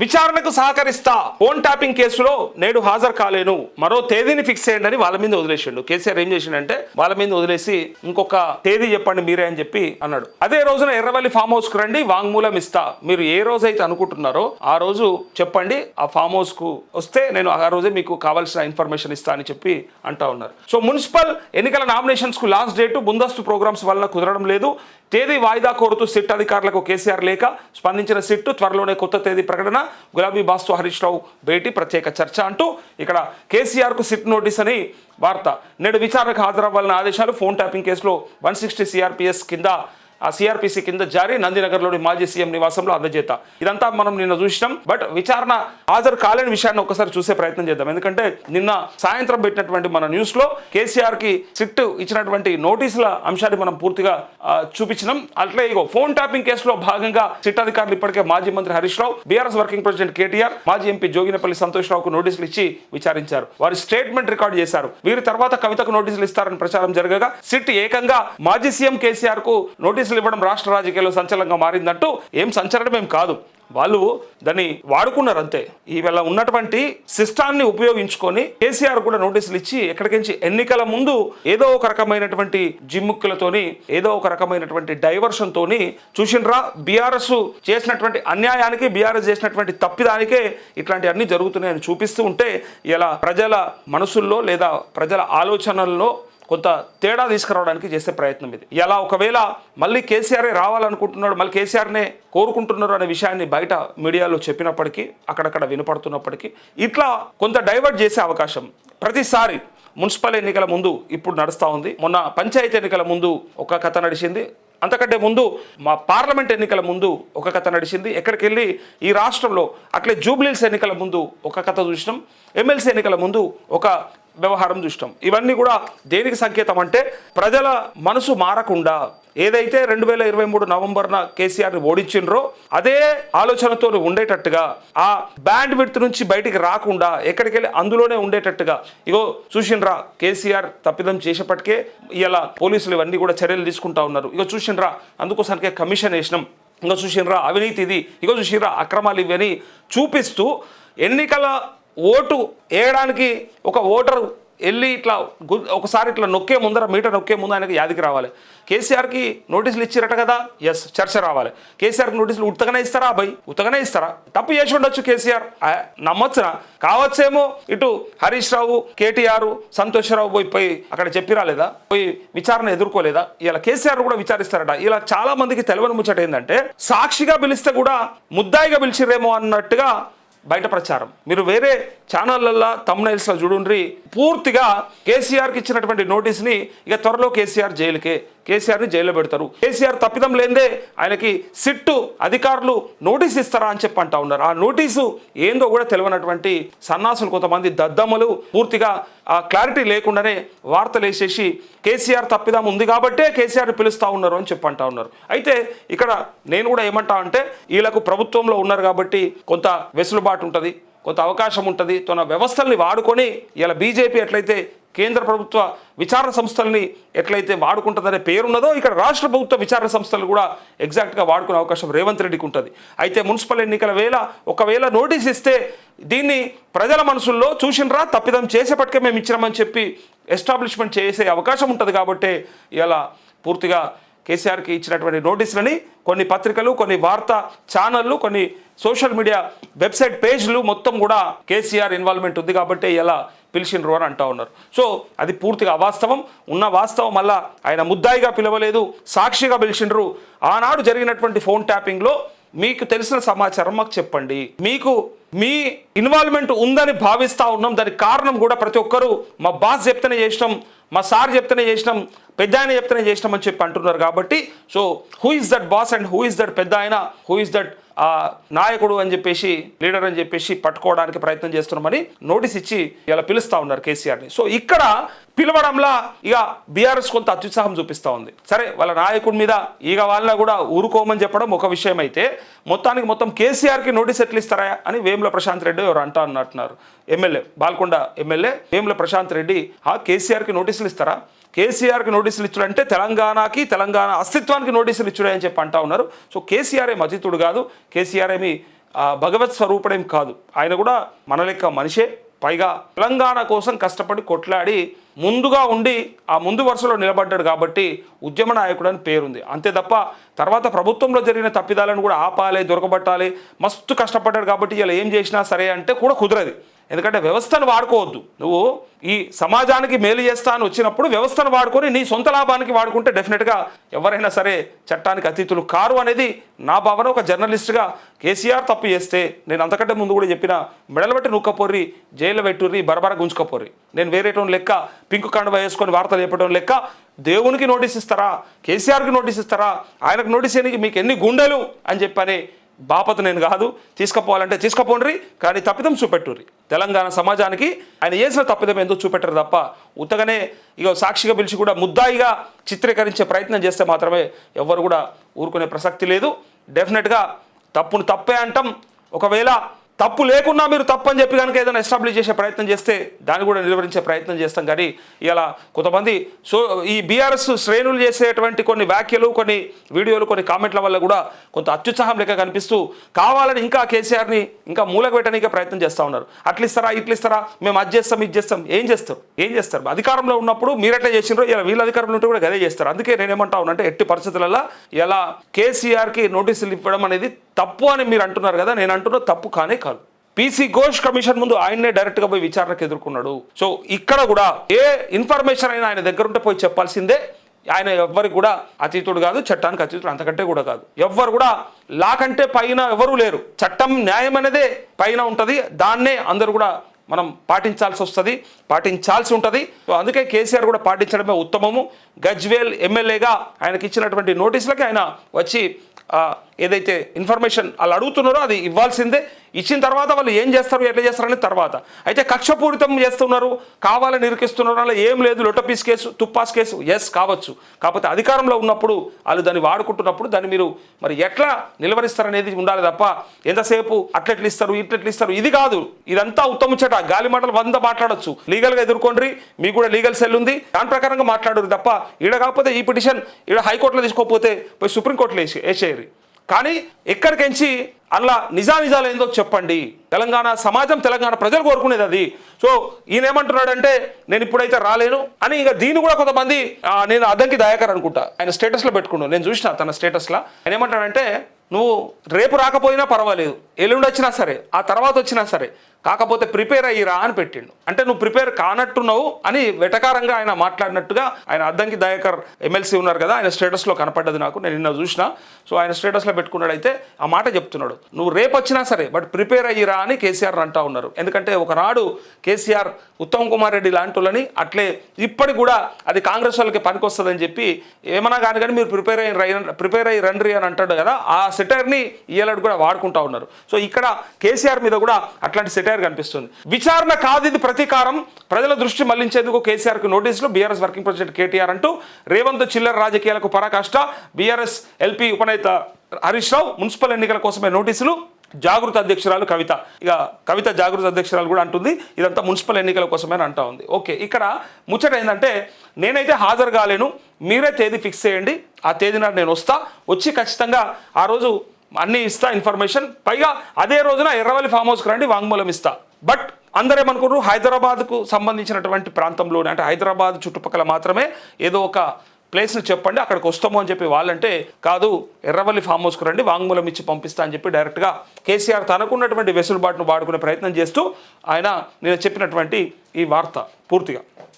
విచారణకు సహకరిస్తా. Phone tapping కేసులో నేడు హాజరు కాలేను. మరో తేదీని ఫిక్స్ చేయండి అని వాళ్ళ మీద వదిలేసిండు. కేసీఆర్ ఏం చేసిండంటే వాళ్ళ మీద వదిలేసి ఇంకొక తేదీ చెప్పండి మీరే అని చెప్పి అన్నాడు. అదే రోజున ఎర్రవల్లి ఫామ్ హౌస్కు రండి వాంగ్మూలం ఇస్తా. మీరు ఏ రోజు అయితే అనుకుంటున్నారో ఆ రోజు చెప్పండి ఆ ఫామ్ హౌస్కు వస్తే నేను ఆ రోజే మీకు కావాల్సిన ఇన్ఫర్మేషన్ ఇస్తా అని చెప్పి అంటా ఉన్నారు. సో మున్సిపల్ ఎన్నికల నామినేషన్స్కు లాస్ట్ డేట్ ముందస్తు ప్రోగ్రామ్స్ వలన కుదరడం లేదు. తేదీ వాయిదా కోరుతూ సిట్ అధికారులకు కేసీఆర్ లేక స్పందించిన సిట్టు త్వరలోనే కొత్త తేదీ ప్రకటన. గులాబీ బాస్తు హరీష్ రావు భేటీ ప్రత్యేక చర్చ అంటూ ఇక్కడ కేసీఆర్కు సిట్ నోటీస్ అని వార్త. నేడు విచారణకు హాజరవ్వాలని ఆదేశాలు. ఫోన్ ట్యాపింగ్ కేసులో వన్ సిక్స్టీ సిఆర్పిఎస్ కింద ఆ సిఆర్పిసి కింద జారీ నందినగర్లోని మాజీ సీఎం నివాసంలో అందజేత. ఇదంతా మనం నిన్న చూసినాం బట్ విచారణ హాజరు కాలేని విషయాన్ని ఒకసారి చూసే ప్రయత్నం చేద్దాం. ఎందుకంటే నిన్న సాయంత్రం పెట్టినటువంటి మన న్యూస్లో కేసీఆర్కి సిట్ ఇచ్చినటువంటి నోటీసుల అంశాన్ని మనం పూర్తిగా చూపించినాం. అట్లే ఇగో ఫోన్ ట్యాపింగ్ కేసులో భాగంగా సిట్ అధికారులు ఇప్పటికే మాజీ మంత్రి Harish Rao BRS working president KTR మాజీ ఎంపీ జోగినపల్లి సంతోష్ రావుకు నోటీసులు ఇచ్చి విచారించారు. వారి స్టేట్మెంట్ రికార్డు చేశారు. వీరి తర్వాత కవితకు నోటీసులు ఇస్తారని ప్రచారం జరగగా సిట్ ఏకంగా మాజీ సీఎం కేసీఆర్కు నోటీస్ నోటీసులు ఇవ్వడం రాష్ట్ర రాజకీయాల్లో సంచలనంగా మారిందంటూ ఏం సంచలనం ఏం కాదు. వాళ్ళు దాన్ని వాడుకున్నారు అంతే. ఈవేళ ఉన్నటువంటి సిస్టాన్ని ఉపయోగించుకొని కేసీఆర్ కూడా నోటీసులు ఇచ్చి ఎక్కడికించి ఎన్నికల ముందు ఏదో ఒక రకమైనటువంటి జిమ్ముక్కులతోని ఏదో ఒక రకమైనటువంటి డైవర్షన్ తోని చూసినరా బీఆర్ఎస్ చేసినటువంటి అన్యాయానికి బీఆర్ఎస్ చేసినటువంటి తప్పిదానికే ఇట్లాంటి అన్ని జరుగుతున్నాయని చూపిస్తూ ఉంటే ఇలా ప్రజల మనసుల్లో లేదా ప్రజల ఆలోచనల్లో కొంత తేడా తీసుకురావడానికి చేసే ప్రయత్నం ఇది. ఎలా ఒకవేళ మళ్ళీ కేసీఆర్ రావాలనుకుంటున్నాడు మళ్ళీ కేసీఆర్నే కోరుకుంటున్నారు అనే విషయాన్ని బయట మీడియాలో చెప్పినప్పటికీ అక్కడక్కడ వినపడుతున్నప్పటికీ ఇట్లా కొంత డైవర్ట్ చేసే అవకాశం ప్రతిసారి మున్సిపల్ ఎన్నికల ముందు ఇప్పుడు నడుస్తూ ఉంది. మొన్న పంచాయతీ ఎన్నికల ముందు ఒక కథ నడిచింది. అంతకంటే ముందు మా పార్లమెంట్ ఎన్నికల ముందు ఒక కథ నడిచింది. ఎక్కడికి వెళ్ళి ఈ రాష్ట్రంలో అట్లే జూబ్లీల్స్ ఎన్నికల ముందు ఒక కథ చూసినాం. ఎమ్మెల్సీ ఎన్నికల ముందు ఒక వ్యవహారం చూసినాం. ఇవన్నీ కూడా దేనికి సంకేతం అంటే ప్రజల మనసు మారకుండా ఏదైతే రెండు వేల ఇరవై మూడు నవంబర్న కేసీఆర్ని ఓడించిండ్రో అదే ఆలోచనతో ఉండేటట్టుగా ఆ బ్యాండ్ విడ్త్ నుంచి బయటికి రాకుండా ఎక్కడికి వెళ్ళి అందులోనే ఉండేటట్టుగా ఇగో చూసిండ్రా కేసీఆర్ తప్పిదం చేసేపటికే ఇలా పోలీసులు ఇవన్నీ కూడా చర్యలు తీసుకుంటా ఉన్నారు. ఇగో చూసిండ్రా అందుకోసానికే కమిషన్ వేసినాం. ఇంకా చూసిండ్రా అవినీతి ఇది ఇగో చూసిండ్రా అక్రమాలు ఇవి అని చూపిస్తూ ఎన్నికల ఓటు వేయడానికి ఒక ఓటరు వెళ్ళి ఇట్లా ఒకసారి ఇట్లా నొక్కే ముందర మీటర్ నొక్కే ముందు ఆయనకి యాదికి రావాలి. కేసీఆర్కి నోటీసులు ఇచ్చిరట కదా? ఎస్ చర్చ రావాలి. కేసీఆర్కి నోటీసులు ఉత్తగానే ఇస్తారా అబ్బాయి? ఉత్తగానే ఇస్తారా? తప్పు చేసి ఉండొచ్చు కేసీఆర్. నమ్మొచ్చునా? కావచ్చేమో ఇటు హరీష్ రావు కేటీఆర్ సంతోషరావు పోయి పోయి అక్కడ చెప్పి రాలేదా పోయి విచారణ ఎదుర్కోలేదా? ఇలా కేసీఆర్ కూడా విచారిస్తారట. ఇలా చాలా మందికి తెలియని ముచ్చట ఏంటంటే సాక్షిగా పిలిస్తే కూడా ముద్దాయిగా పిలిచిరేమో అన్నట్టుగా బయట ప్రచారం. మీరు వేరే ఛానళ్ళల్లో తమ్నైల్స్లో చూడుండ్రి పూర్తిగా కేసీఆర్కి ఇచ్చినటువంటి నోటీస్ని ఇక త్వరలో కేసీఆర్ జైలుకే కేసీఆర్ని జైల్లో పెడతారు. కేసీఆర్ తప్పిదం లేదే ఆయనకి సిట్టు అధికారులు నోటీస్ ఇస్తారా అని చెప్పి అంటా ఉన్నారు. ఆ నోటీసు ఏందో కూడా తెలియనటువంటి సన్నాసులు కొంతమంది దద్దమ్మలు. పూర్తిగా ఆ క్లారిటీ లేకుండానే వార్తలు వేసేసి కేసీఆర్ తప్పిదం ఉంది కాబట్టే కేసీఆర్ పిలుస్తా ఉన్నారు అని చెప్పంటా ఉన్నారు. అయితే ఇక్కడ నేను కూడా ఏమంటా అంటే వీళ్ళకు ప్రభుత్వంలో ఉన్నారు కాబట్టి కొంత వెసులుబాటు ఉంటుంది కొంత అవకాశం ఉంటుంది. తన వ్యవస్థల్ని వాడుకొని ఇలా బీజేపీ ఎట్లయితే కేంద్ర ప్రభుత్వ విచారణ సంస్థల్ని ఎట్లయితే వాడుకుంటుందనే పేరున్నదో ఇక్కడ రాష్ట్ర ప్రభుత్వ విచారణ సంస్థలు కూడా ఎగ్జాక్ట్గా వాడుకునే అవకాశం రేవంత్ రెడ్డికి ఉంటుంది. అయితే మున్సిపల్ ఎన్నికల వేళ ఒకవేళ నోటీస్ ఇస్తే దీన్ని ప్రజల మనసుల్లో చూసినరా తప్పిదం చేసేపటికే మేము ఇచ్చినామని చెప్పి ఎస్టాబ్లిష్మెంట్ చేసే అవకాశం ఉంటుంది కాబట్టి ఇలా పూర్తిగా కేసీఆర్కి ఇచ్చినటువంటి నోటీసులని కొన్ని పత్రికలు కొన్ని వార్తా ఛానళ్ళు కొన్ని సోషల్ మీడియా వెబ్సైట్ పేజ్లు మొత్తం కూడా కేసీఆర్ ఇన్వాల్వ్మెంట్ ఉంది కాబట్టి ఇలా పిలిచిండ్రు అని అంటా ఉన్నారు. సో అది పూర్తిగా అవాస్తవం. ఉన్న వాస్తవం మళ్ళా ఆయన ముద్దాయిగా పిలవలేదు సాక్షిగా పిలిచిండ్రు. ఆనాడు జరిగినటువంటి ఫోన్ ట్యాపింగ్లో మీకు తెలిసిన సమాచారం మాకు చెప్పండి. మీకు మీ ఇన్వాల్వ్మెంట్ ఉందని భావిస్తా ఉన్నాం. దానికి కారణం కూడా ప్రతి ఒక్కరూ మా బాస్ చెప్తేనే చేసినాం మా సార్ చెప్తేనే చేసినాం పెద్ద ఆయన చెప్తేనే చేసినాం అని చెప్పి అంటున్నారు కాబట్టి so who is that boss and who is that పెద్ద ఆయన హూ ఇస్ దట్ ఆ నాయకుడు అని చెప్పేసి లీడర్ అని చెప్పేసి పట్టుకోవడానికి ప్రయత్నం చేస్తున్నామని నోటీస్ ఇచ్చి ఇలా పిలుస్తా ఉన్నారు కేసీఆర్ని. సో ఇక్కడ పిలవడంలా ఇక బీఆర్ఎస్ కొంత అత్యుత్సాహం చూపిస్తూ ఉంది. సరే వాళ్ళ నాయకుడి మీద ఇక వాళ్ళ కూడా ఊరుకోమని చెప్పడం ఒక విషయం అయితే మొత్తానికి మొత్తం కేసీఆర్కి నోటీస్ ఎట్లు ఇస్తారా అని వేముల ప్రశాంత్ రెడ్డి ఎవరు అంటా అన్నట్టున్నారు ఎమ్మెల్యే బాల్కొండ ఎమ్మెల్యే వేముల ప్రశాంత్ రెడ్డి ఆ కేసీఆర్కి నోటీసులు ఇస్తారా? కేసీఆర్కి నోటీసులు ఇచ్చుడంటే తెలంగాణకి తెలంగాణ అస్తిత్వానికి నోటీసులు ఇచ్చుడే అని చెప్పి అంటా ఉన్నారు. సో కేసీఆర్ ఏం అతిథుడు కాదు. కేసీఆర్ ఏమి భగవత్ స్వరూపుడేం కాదు. ఆయన కూడా మన లెక్క మనిషే. పైగా తెలంగాణ కోసం కష్టపడి కొట్లాడి ముందుగా ఉండి ఆ ముందు వరుసలో నిలబడ్డాడు కాబట్టి ఉద్యమ నాయకుడు అని పేరుంది. అంతే తప్ప తర్వాత ప్రభుత్వంలో జరిగిన తప్పిదాలను కూడా ఆపాలి దొరకబట్టాలి. మస్తు కష్టపడ్డాడు కాబట్టి ఇలా ఏం చేసినా సరే అంటే కూడా కుదరదు. ఎందుకంటే వ్యవస్థను వాడుకోవద్దు. నువ్వు ఈ సమాజానికి మేలు చేస్తా అని వచ్చినప్పుడు వ్యవస్థను వాడుకొని నీ సొంత లాభానికి వాడుకుంటే డెఫినెట్గా ఎవరైనా సరే చట్టానికి అతీతులు కారు అనేది నా భావన ఒక జర్నలిస్ట్గా కేసీఆర్ తప్పు చేస్తే నేను అంతకంటే ముందు కూడా చెప్పిన మెడలు పెట్టి నూక్కపోర్రి జైలు పెట్టుర్రి బరబర గుంజుకపోర్రి. నేను వేరేటం లెక్క పింక్ కండువ వేసుకొని వార్తలు చెప్పడం లెక్క దేవునికి నోటీస్ ఇస్తారా? కేసీఆర్కి నోటీస్ ఇస్తారా? ఆయనకు నోటీస్ చేయడానికి మీకు ఎన్ని గుండెలు అని చెప్పని బాపత నేను కాదు తీసుకుపోవాలంటే తీసుకుపోండ్రి కానీ తప్పిదం చూపెట్టుర్రి. తెలంగాణ సమాజానికి ఆయన చేసిన తప్పిదం ఎందుకు చూపెట్టరు తప్ప ఉత్తగానే ఇక సాక్షిగా పిలిచి కూడా ముద్దాయిగా చిత్రీకరించే ప్రయత్నం చేస్తే మాత్రమే ఎవ్వరు కూడా ఊరుకునే ప్రసక్తి లేదు. డెఫినెట్గా తప్పును తప్పే అంటాం. ఒకవేళ తప్పు లేకున్నా మీరు తప్పు అని చెప్పి కనుక ఏదైనా ఎస్టాబ్లిష్ చేసే ప్రయత్నం చేస్తే దాన్ని కూడా నిర్వహించే ప్రయత్నం చేస్తాం. కానీ ఇలా కొంతమంది సో ఈ బీఆర్ఎస్ శ్రేణులు చేసేటువంటి కొన్ని వ్యాఖ్యలు కొన్ని వీడియోలు కొన్ని కామెంట్ల వల్ల కూడా కొంత అత్యుత్సాహం లెక్క కనిపిస్తూ కావాలని ఇంకా కేసీఆర్ని ఇంకా మూలకు పెట్టడానికే ప్రయత్నం చేస్తూ ఉన్నారు. అట్లిస్తారా ఇట్లిస్తారా మేము అది చేస్తాం ఇది చేస్తాం ఏం చేస్తారు? ఏం చేస్తారు? అధికారంలో ఉన్నప్పుడు మీరు ఎట్లా చేసినారో ఇలా వీళ్ళ అధికారంలో ఉంటే కూడా అదే చేస్తారు. అందుకే నేనేమంటా ఉన్నానంటే ఎట్టి పరిస్థితులలో ఇలా కేసీఆర్కి నోటీసులు ఇవ్వడం అనేది తప్పు అని మీరు అంటున్నారు కదా నేను అంటున్నా తప్పు కానే కాదు. పీసీ ఘోష్ కమిషన్ ముందు ఆయన్నే డైరెక్ట్గా పోయి విచారణకు ఎదుర్కొన్నాడు. సో ఇక్కడ కూడా ఏ ఇన్ఫర్మేషన్ అయినా ఆయన దగ్గర ఉంటే పోయి చెప్పాల్సిందే. ఆయన ఎవ్వరికి కూడా అతీతుడు కాదు చట్టానికి అతీతుడు అంతకంటే కూడా కాదు. ఎవ్వరు కూడా లా కంటే పైన ఎవరూ లేరు. చట్టం న్యాయం అనేదే పైన ఉంటుంది. దాన్నే అందరూ కూడా మనం పాటించాల్సి వస్తుంది పాటించాల్సి ఉంటుంది. సో అందుకే కేసీఆర్ కూడా పాటించడమే ఉత్తమము. గజ్వేల్ ఎమ్మెల్యేగా ఆయనకి ఇచ్చినటువంటి నోటీసులకి ఆయన వచ్చి ఏదైతే ఇన్ఫర్మేషన్ వాళ్ళు అడుగుతున్నారో అది ఇవ్వాల్సిందే. ఇచ్చిన తర్వాత వాళ్ళు ఏం చేస్తారు ఎట్లా చేస్తారని తర్వాత. అయితే కక్షపూరితం చేస్తున్నారు కావాలని నిరికిస్తున్నారు అలా ఏం లేదు లొటపీస్ కేసు తుప్పాస్ కేసు ఎస్ కావచ్చు. కాకపోతే అధికారంలో ఉన్నప్పుడు వాళ్ళు దాన్ని వాడుకుంటున్నప్పుడు దాన్ని మీరు మరి ఎట్లా నిలవరిస్తారనేది ఉండాలి తప్ప ఎంతసేపు అట్లెట్లు ఇస్తారు ఇట్లెట్లు ఇస్తారు ఇది కాదు. ఇదంతా ఉత్తముచ్చట గాలి మాటలు వంద మాట్లాడొచ్చు. లీగల్గా ఎదుర్కొండ్రి మీకు కూడా లీగల్ సెల్ ఉంది. దాని ప్రకారంగా మాట్లాడరు తప్ప ఈడ కాకపోతే ఈ పిటిషన్ ఈడ హైకోర్టులో తీసుకోకపోతే పోయి సుప్రీంకోర్టులో వేసి వేసేయరు కానీ ఎక్కడికెంచి అందులో నిజానిజాలు ఏందో చెప్పండి. తెలంగాణ సమాజం తెలంగాణ ప్రజలు కోరుకునేది అది. సో ఈయన ఏమంటున్నాడంటే నేను ఇప్పుడైతే రాలేను అని ఇక దీన్ని కూడా కొంతమంది నేను అద్దంకి దయాకర్ అనుకుంటా. ఆయన స్టేటస్లో పెట్టుకున్నాను నేను చూసిన తన స్టేటస్లో. ఆయన ఏమంటాడంటే నువ్వు రేపు రాకపోయినా పర్వాలేదు. ఎల్లుండి వచ్చినా సరే ఆ తర్వాత వచ్చినా సరే కాకపోతే ప్రిపేర్ అయ్యిరా అని పెట్టిండు. అంటే నువ్వు ప్రిపేర్ కానట్టున్నావు అని వెటకారంగా ఆయన మాట్లాడినట్టుగా ఆయన అద్దంకి దయాకర్ ఎమ్మెల్సీ ఉన్నారు కదా ఆయన స్టేటస్లో కనపడ్డది నాకు నేను నిన్న చూసిన. సో ఆయన స్టేటస్లో పెట్టుకున్నాడు అయితే ఆ మాట చెప్తున్నాడు. నువ్వు రేపు వచ్చినా సరే బట్ ప్రిపేర్ అయ్యిరా అని కేసీఆర్ అంటా ఉన్నారు. ఎందుకంటే ఒకనాడు కేసీఆర్ ఉత్తమ్ కుమార్ రెడ్డి లాంటి వాళ్ళని అట్లే ఇప్పటికి కూడా అది కాంగ్రెస్ వాళ్ళకి పనికొస్తుందని చెప్పి ఏమన్నా కానీ కానీ మీరు ప్రిపేర్ అయ్యి ప్రిపేర్ అయ్యి రండి అని అంటాడు కదా ఆ సెటర్ని ఇయ్యాలడు కూడా వాడుకుంటా ఉన్నారు. సో ఇక్కడ కేసీఆర్ మీద కూడా అట్లాంటి సెటైర్ కనిపిస్తుంది. విచారణ కాదు ఇది ప్రతీకారం ప్రజల దృష్టి మళ్ళించేందుకు కేసీఆర్కి నోటీసులు బీఆర్ఎస్ వర్కింగ్ ప్రెసిడెంట్ కేటీఆర్ అంటూ రేవంత్ చిల్లర రాజకీయాలకు పరాకాష్ట B R S L P ఉపనేత Harish Rao municipal ఎన్నికల కోసమే నోటీసులు జాగృత అధ్యక్షురాలు కవిత. ఇక కవిత జాగృత అధ్యక్షురాలు కూడా అంటుంది ఇదంతా మున్సిపల్ ఎన్నికల కోసమే అని అంటా ఉంది. ఓకే ఇక్కడ ముచ్చట ఏంటంటే నేనైతే హాజరు కాలేను మీరే తేదీ ఫిక్స్ చేయండి ఆ తేదీ నాడు నేను వస్తా వచ్చి ఖచ్చితంగా ఆ రోజు అన్నీ ఇస్తా ఇన్ఫర్మేషన్. పైగా అదే రోజున ఎర్రవల్లి ఫామ్ హౌస్కి రండి వాంగ్మూలం ఇస్తా. బట్ అందరూ ఏమనుకున్నారు హైదరాబాద్కు సంబంధించినటువంటి ప్రాంతంలోనే అంటే హైదరాబాద్ చుట్టుపక్కల మాత్రమే ఏదో ఒక ప్లేస్ని చెప్పండి అక్కడికి వస్తాము అని చెప్పి వాళ్ళంటే కాదు ఎర్రవల్లి ఫామ్ హౌస్కి రండి వాంగ్మూలం ఇచ్చి పంపిస్తా అని చెప్పి డైరెక్ట్గా కేసీఆర్ తనకున్నటువంటి వెసులుబాటును వాడుకునే ప్రయత్నం చేస్తూ ఆయన నేను చెప్పినటువంటి ఈ వార్త పూర్తిగా.